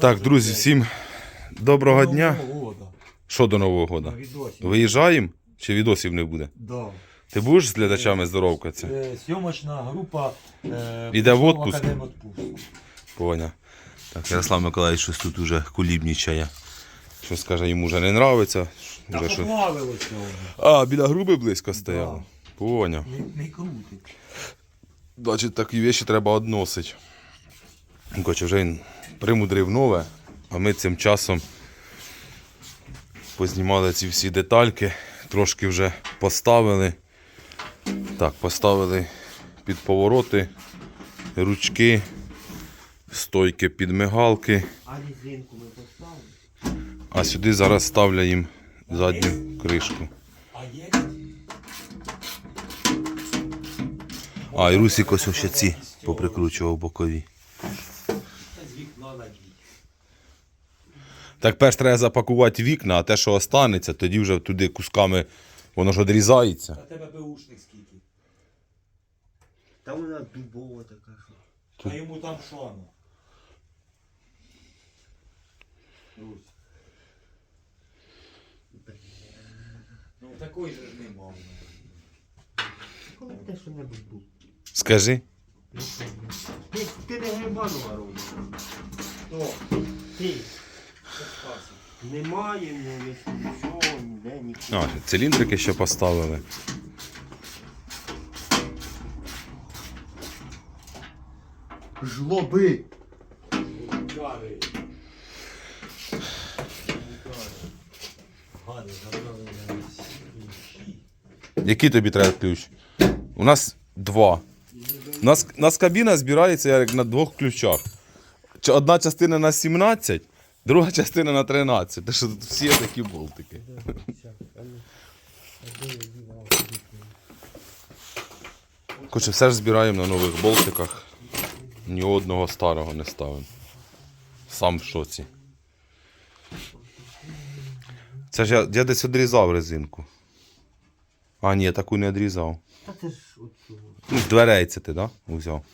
Так, друзі, всім доброго дня. Що до Нового відосі. Виїжджаємо чи відосів не буде? Да. Ти будеш з глядачами здоровкатися? Е, Зйомочна група е, Іде в отпуск? Поняв. Так, Ярослав Миколаївич щось тут уже кулібнічає. Щось каже, йому вже не нравиться. Та Вже що... поплавилося воно. А, біля груби близько стояло. Поняв. Не, не крутить. Значить, такі речі треба односити. Короче, вже він примудрив нове, а ми цим часом познімали ці всі детальки, трошки вже поставили. Так, поставили під повороти, ручки, стойки під мигалки, А різинку ми поставили? а сюди зараз ставляємо задню кришку. А, і Русік ось ще ці поприкручував бокові. з вікна надій. Так перш треба запакувати вікна, а те, що останеться, тоді вже туди кусками воно ж одрізається. А тебе беушник скільки? Та вона дубова така, що. А йому там що ну? Русь. Ну такої же ж нема. Коли те що-небудь був. Скажи. Ти, ти не грибанова робиш. Хто? Ти. Немає, нічого, ніде, нікого. А, циліндрики ще поставили. Жлоби! Кари. Гади, забрали мене ключі. Який тобі треба ключ? У нас два. У нас, у нас кабіна збирається як на двох ключах. Одна частина на 17, друга частина на 13. Те, що тут всі такі болтики. Короче, все ж збираємо на нових болтиках. Ні одного старого не ставимо. Сам в шоці. Це ж я, я десь відрізав резинку. А, ні, я таку не відрізав. Та це ж от. Ну, дверей це ти, да? Узяв.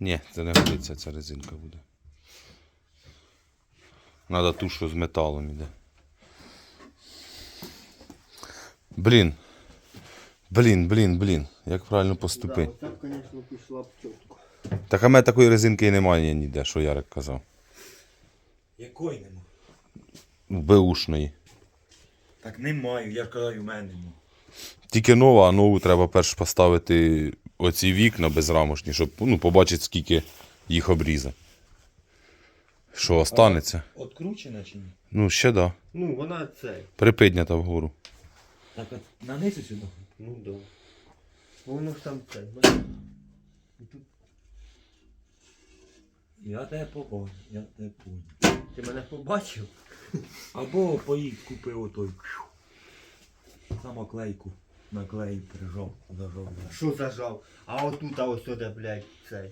Ні, це не годиться, ця резинка буде. Надо ту, що з металом іде. Блін. Блін, блін, блін. Як правильно поступити? Да, так, звісно, пішла б чітко. Так а мене такої резинки і немає ніде, що Ярик казав. Якої нема? Беушної. Так не маю, я ж казав, у мене нема. Тільки нова, а нову треба перш поставити оці вікна безрамошні, щоб ну, побачити, скільки їх обріза. Що останеться? Откручена чи ні? Ну, ще да. Ну, вона це. Припіднята вгору. Так от нанизу сюди. Ну да. Воно ж там це. бачиш? І тут Я тебе побачив, я тебе понял. Ти мене побачив? Або поїдь купив отой. Самоклейку. Наклеїв, прижав, зажав. Що зажав? А отут, а ось сюди, блядь, цей.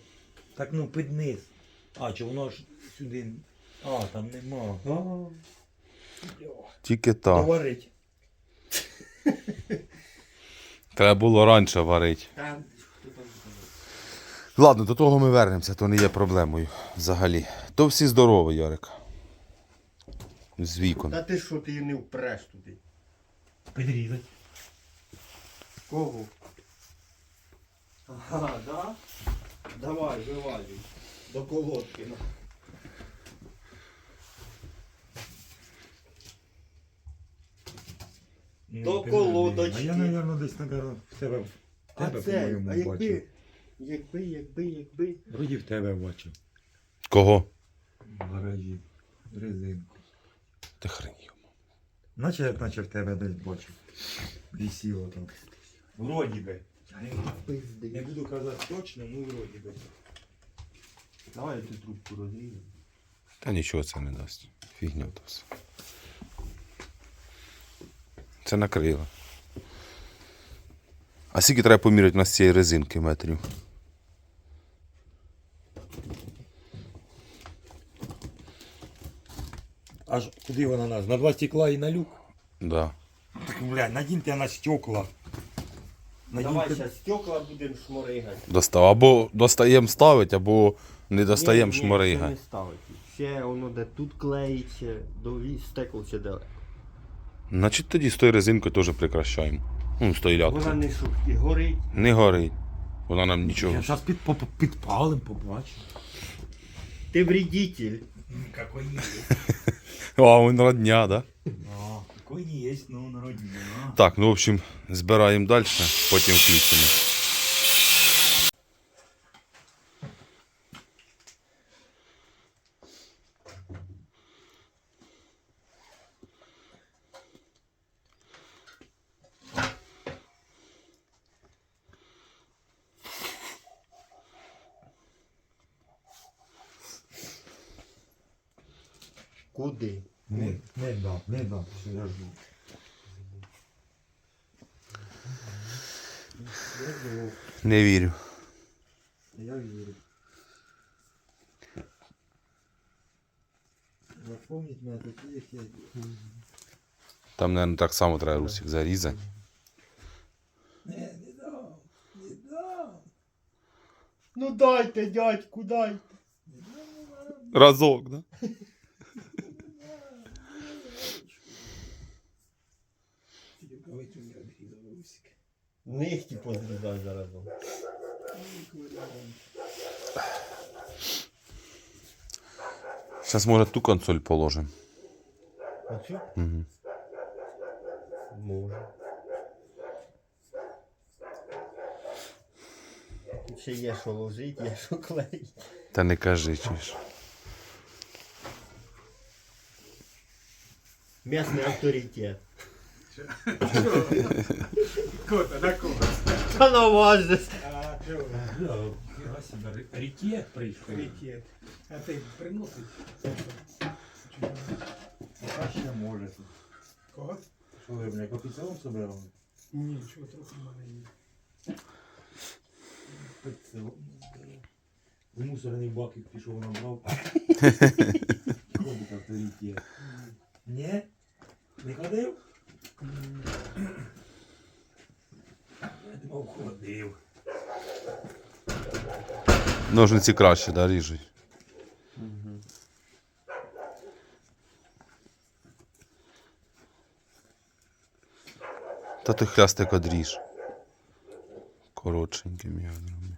Так ну під низ. А, чи воно ж сюди. А, там нема. Тільки та. Говорить. Треба було раніше варити. Там, хто там знає? Ладно, до того ми вернемося, то не є проблемою взагалі. То всі здорові, Ярик. З вікон. Та ти що, ти її не впреш туди? Підрізать. Кого? Ага, да? Давай, вивалюй. До колодки. ну. До колодочки. А я, мабуть, десь наверно, в тебе, в А тебе, це, по-моєму, а якби, бачив. якби, якби, якби. Вроді в тебе бачив. Кого? В гаражі. Резинку. Ти хренів. Наче як наче в тебе десь бачив. Вісіло там. Вроді би. Не, не Пизди. буду казати точно, ну вроді би. Давай я цю трубку розріжу. Та нічого це не дасть. Фігня то все. Це накрило. А скільки треба поміряти у нас цієї резинки метрів? Аж куди вона нас? На два стекла і на люк? Да. Так, блядь, надіньте на стекла. Давай Надіньте. зараз стекла будемо шморигати. Достав. Або достаємо ставить, або не достаємо Ні, ні, ще не ставити. Ще воно де тут клеїть, ще до ві- стекол ще далеко. Значить тоді з тою резинкою теж прикращаємо. Ну, з тою Вона не шутки, горить. Не горить. Вона нам нічого. Зараз під, по- по- підпалим, побачимо. Ти вредитель. Какой є. А, він родня, да? А, какой є, ну, народні. Так, ну в общем, збираємо далі, потім включимо. Куди? Не, не дам, не дам, що я жду. Не вірю. Я вірю. Запомнить мене такі, як я є. Там, мабуть, так само треба русик зарізати. Не, не дам, не дам. Ну дайте, дядьку, дайте. Разок, да? Нихті позрізай заразом. Зараз, може, ту консоль положимо. Оцю? Угу. Може. Тут ще є що ложить, є що клеїть. Та не кажи, чуєш. М'ясний авторитет. Кота, на кого? Та на вас же. А, чого? Хіра себе, рікет прийшов. Рікет. А ти приносить? А ще може. Кого? Що ви, блядь, офіціалом собирали? Ні, чого трохи в мене є. В мусорний бак пішов набрав. Ходить авторитет. Ні? Не ходив? Я ходив. Ножниці краще, да, ріжуть. Та ти хлястик одріж. Коротшеньким ядрами.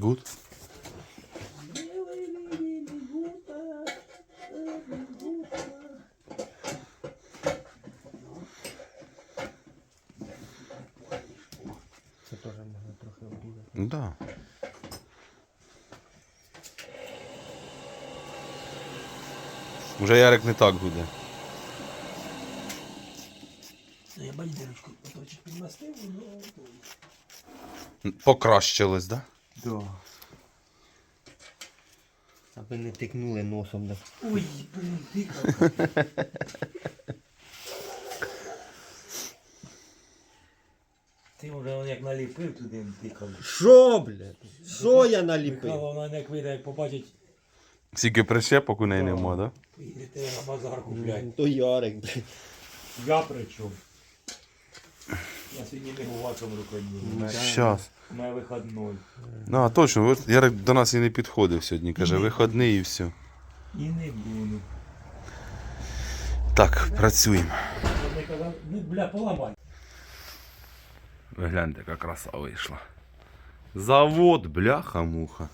Гуд? Це теж можна трохи обрізати. Да. Вже Ярик не так буде. Я бандерочку поточить підмастив, ну... Покращилось, да? Да. Аби не тикнули носом. Да. Ой, блин, тикав. Ти вже он як наліпив туди тикав. Що, блядь? Що я наліпив? Михайло, вона як вийде, як побачить, Скільки прищепок у неї нема, да? поїдете на базар купляти. То Ярик, блядь. Я при чому? Я сьогодні не гуватом рукоділом. Щас. У мене вихідний. Ну, а точно, от Ярик до нас і не підходив сьогодні. Каже, виходний і все. І не буду. Так, працюємо. Я не казав, ну, бля, поламай. Гляньте, яка краса вийшла. Завод, бляха-муха.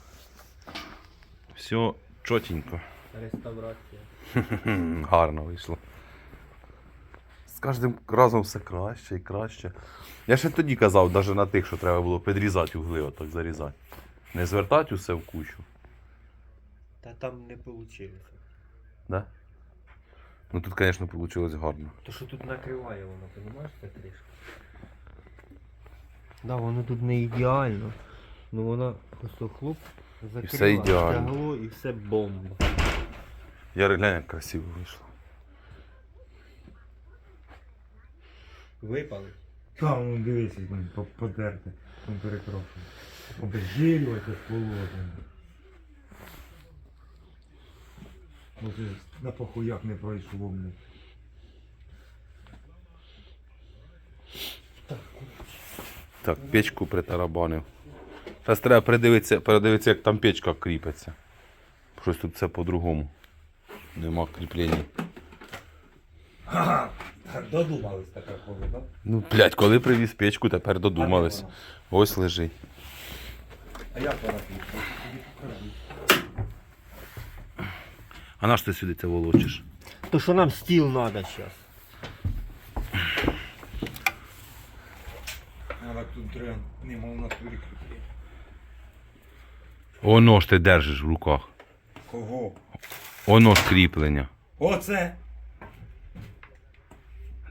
Все чотенько. Реставрація. Гарно вийшло. З кожним разом все краще і краще. Я ще тоді казав, навіть на тих, що треба було підрізати угли, отак зарізати. Не звертати усе в кучу. Та там не вийшло. Да? Ну тут, звісно, вийшло гарно. То що тут накриває воно, розумієш, ця кришка? Да, воно тут не ідеально. Ну воно просто хлоп закрила все ідеально. стегло і все бомба. Ярик, глянь, як красиво вийшло. Випали. Там, ну, дивися, блин, по- подерте, там перекрошено. Обезжирювати з положення. Може, на похуях не пройшло мені. Так, печку притарабанив. Зараз треба придивитися, передивитися, як там печка кріпиться. Щось тут все по-другому. Нема кріплення. Додумались така коли, так? Ну, блядь, коли привіз печку, тепер додумались. Ось лежить. А як вона А на що ти сюди це волочиш? То що нам стіл треба зараз? Треба, нема в натурі кріплення. Оно ж ти держиш в руках. Кого? Оно ж кріплення. Оце!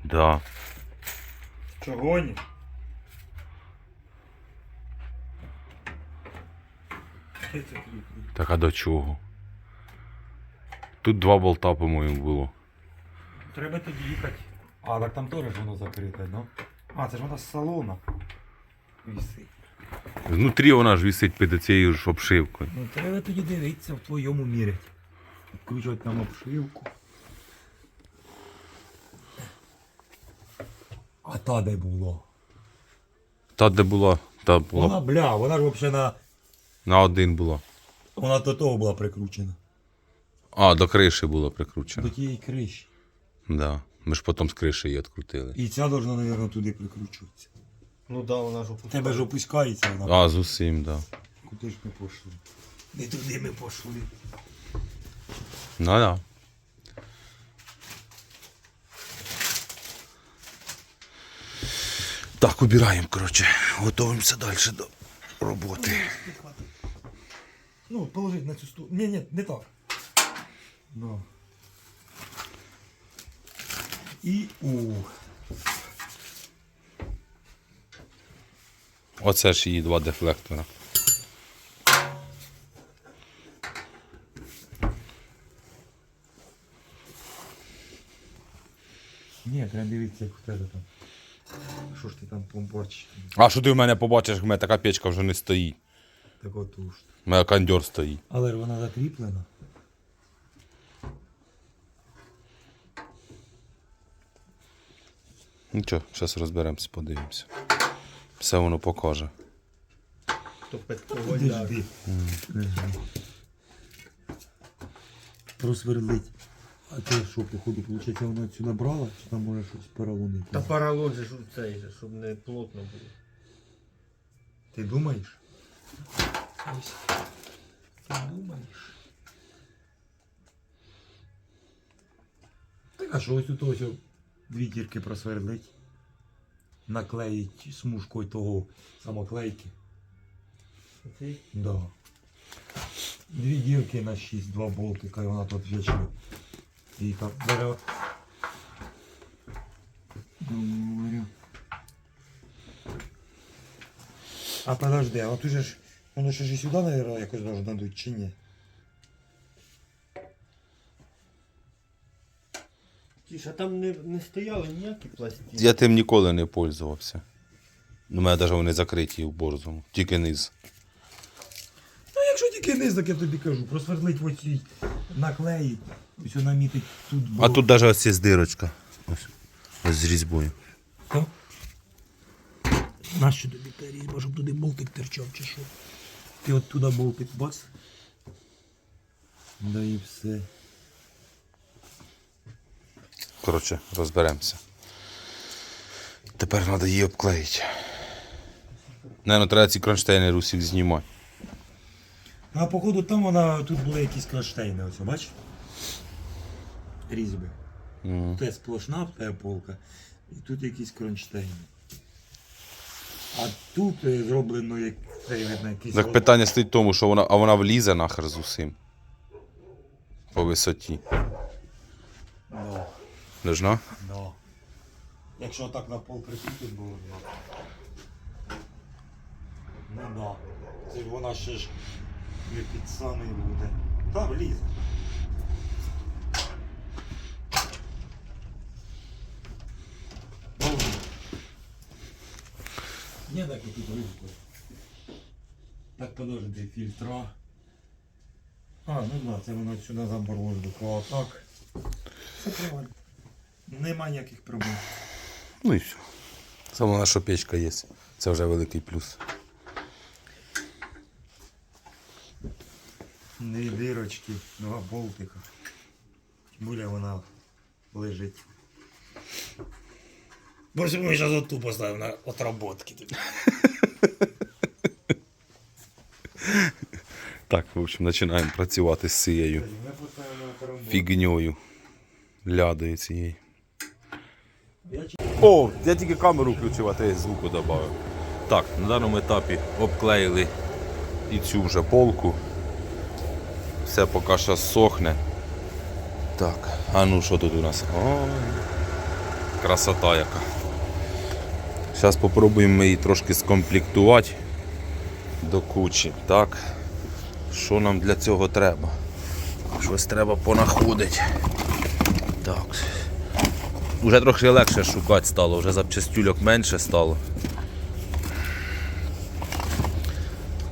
Да. Чого ні? Де це кріплення? Так а до чого? Тут два болта, по-моєму, було. Треба тоді їхати. А, так там теж воно закрите, ну? А, це ж вона з салона. Вісить. Внутрі вона ж висить під цією ж обшивкою. Ну треба тоді дивитися в твоєму мірі. Включати нам обшивку. А та де було? Та де була, та була. Вона, бля, вона ж взагалі на. На один була. Вона до того була прикручена. А, до криші була прикручена. До тієї криші. Да. Ми ж потім з криші її відкрутили. І ця должна, мабуть, туди прикручуватися. Ну да, вона ж опускає. тебе ж опускається вона. А, з усім, да. Куди ж ми пішли? Не туди ми пішли. Ну да. Так, убираємо, коротше. Готуємося далі до роботи. Ну, положить на цю сторону. Ні, ні, не так. Ну. І у. Оце ж її два дефлектора. Ні, треба дивитися, як в тебе там. Що ж ти там помпорчиш? А що ти в мене побачиш, в мене така печка вже не стоїть. Так отуж. У мене кондьор стоїть. Але ж вона закріплена. Нічого, зараз розберемося, подивимося. Все воно покаже. То під Іди Просверлить. А ти що, походу, виходить, вона цю набрала, чи там може щось переломити? Та поролон же ж у цей же, щоб не плотно було. Ти думаєш? Ось. Ти думаєш? Так а що ось тут ось дві дірки просверлить. Наклеїть смужкою того самоклейки. Ти? Да. Дві дірки на 6, два болтика, і вона тут вічно. І так бере. Говорю. А подожди, а от уже ж воно ще ж і сюди, наверное, якось должно надуть, чи ні? Тіш, а там не, не стояли ніякі пластини? Я тим ніколи не пользувався. У мене навіть вони закриті в борзому, тільки низ. Ну якщо тільки низ, так я тобі кажу, просверлить в оцій, наклеїть, ось намітить тут. А тут навіть ось є дирочка. Ось, ось з різьбою. То? Нащо тобі та різьба, щоб туди болтик терчав чи що? Ти от туди болтик бас. Да і все. Коротше, розберемося. Тепер треба її обклеїти. Наверно, треба ці кронштейни русів знімати. А походу там вона, тут були якісь кронштейни, ось, бачиш? Різьби. М. Це сплошна та полка. І тут якісь кронштейни. А тут е, зроблено як видно, якийсь. Так питання стоїть в тому, що вона, а вона влізе нахер з усім. По висоті. Да, Должна? да. Якщо так на пол прикрутить, було б. да. Ну да. Це ж вона ще ж не під самий буде. Та влізе. Є такі тут рибку. Так подожди фільтра. А, ну да, це воно сюди заборло. А так. Це правильно. Нема ніяких проблем. Ну і все. Саме наша печка є. Це вже великий плюс. Ні дирочки, два болтика. Тим більше вона лежить. Боже мой, зараз оту поставив на отработки. Так, в общем, починаємо працювати з цією Ми поставимо фігньою. Лядою цією. О, я тільки камеру включив, а ти звуку додав. Так, на даному етапі обклеїли і цю вже полку. Все поки що сохне. Так, а ну що тут у нас? Ой, красота яка. Зараз спробуємо її трошки скомплектувати до кучі. Так. Що нам для цього треба? Щось треба понаходити. Так. Уже трохи легше шукати стало, вже запчастюльок менше стало.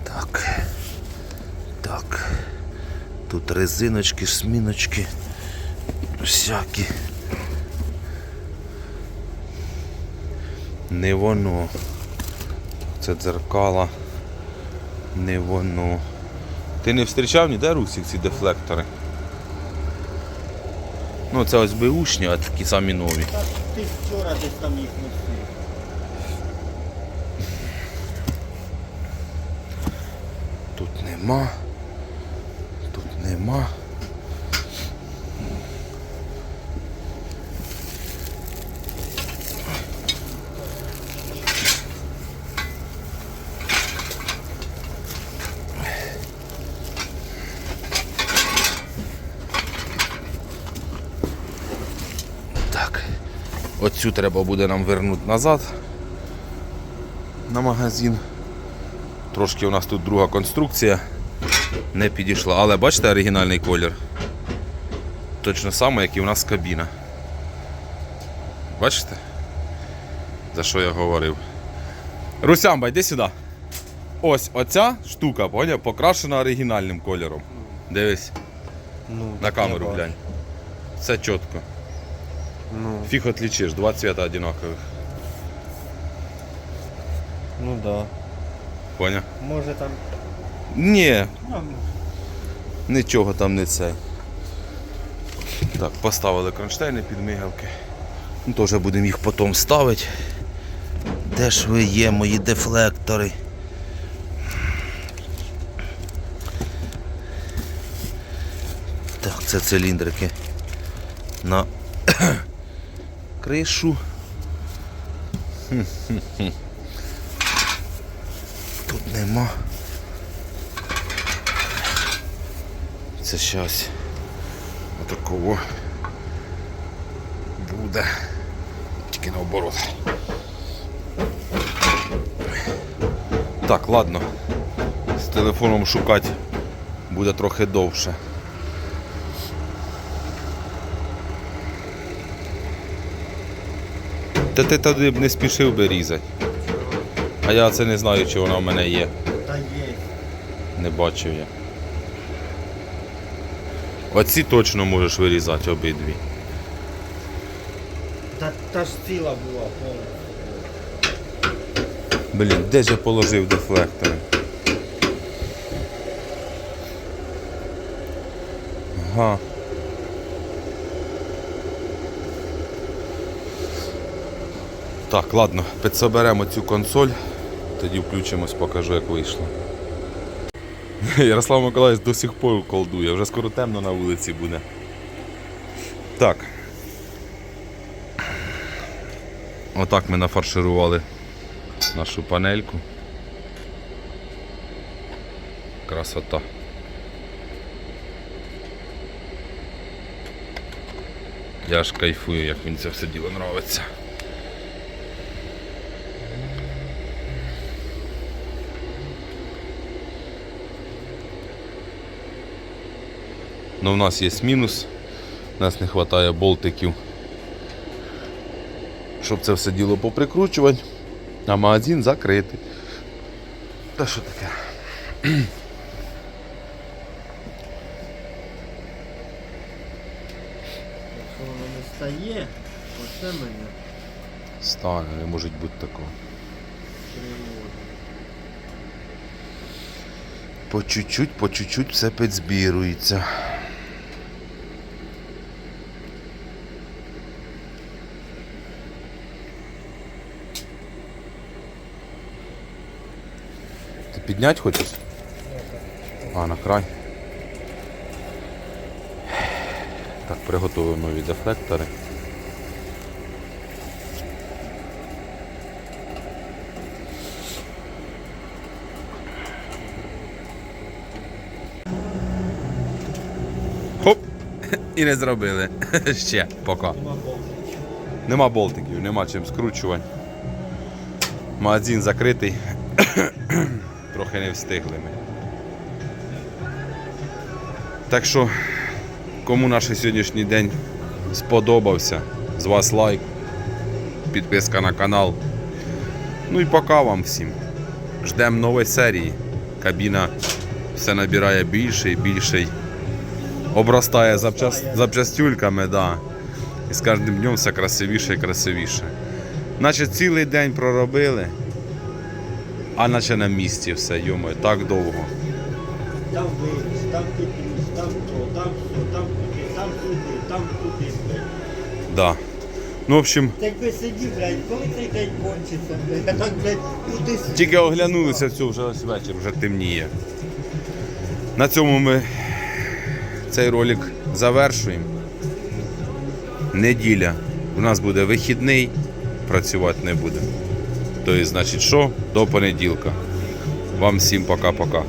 Так. Так. Тут резиночки, шміночки. Всякі. Не воно. Це дзеркала. Не воно. Ти не зустрічав ніде Русік ці дефлектори? Ну, це ось беушні, а такі самі нові. Ти вчора десь там їх носив. Тут нема. Тут нема. Так. Оцю треба буде нам вернути назад на магазин. Трошки у нас тут друга конструкція не підійшла. Але бачите оригінальний колір? Точно саме, як і у нас кабіна. Бачите? За що я говорив? Русямба, йди сюди. Ось оця штука, поняв, покрашена оригінальним кольором. Дивись, Ну, на камеру глянь. Все чітко. Ну, Фіг отлічиш, два цвіта одинакових. ну да. Поняв? Може там. Ні, Ну, Нічого там не це. Так, поставили кронштейни під мигалки. Ну, Теж будемо їх потім ставити. Де ж ви є, мої дефлектори? Так, це циліндрики на кришу. Тут нема. Це щось отакого буде. Тільки наоборот. Так, ладно. З телефоном шукати буде трохи довше. Та ти туди б не спішив би різати. А я це не знаю, чи вона в мене є. та є. Не бачив я. Оці точно можеш вирізати обидві. Та, та ж ціла була повністю. Блін, де ж я положив дефлектори? Ага. Так, ладно, підсоберемо цю консоль, тоді включимось, покажу, як вийшло. Ярослав Миколаївич до сих пор колдує, вже скоро темно на вулиці буде. Так. Отак ми нафарширували нашу панельку. Красота. Я ж кайфую, як мені це все діло нравиться. Но в нас є мінус. У нас не вистачає болтиків. Щоб це все діло поприкручувати. А магазин закритий. Та що таке? Якщо воно не стає, оце мене Стане, не може бути такого. По чуть-чуть, по чуть-чуть все підзбірується. Ти підняти хочеш? А, на край. Так, приготую нові дефлектори. Хоп! І не зробили. Ще поки. Нема болтиків, нема чим скручувати. Магазин закритий. Трохи не встигли ми. Так що, кому наш сьогоднішній день сподобався, з вас лайк, підписка на канал. Ну і пока вам всім. Ждемо нової серії. Кабіна все набирає більше і більше. Обростає запчас... запчастюльками, да. І з кожним днем все красивіше і красивіше. Наче цілий день проробили, а наче на місці все, йомо, так довго. Там виріс, там підріс, там то, там то, там туди, там туди, там туди. блядь. Да. Ну, в общем, Так би сидів, блядь, коли цей день кончиться, блядь, а так, блядь, туди тільки оглянулися в цю вже ось вечір, вже темніє. На цьому ми цей ролик завершуємо. Неділя. У нас буде вихідний, працювати не буде. Тобто, значить, що? До понеділка. Вам всім пока-пока.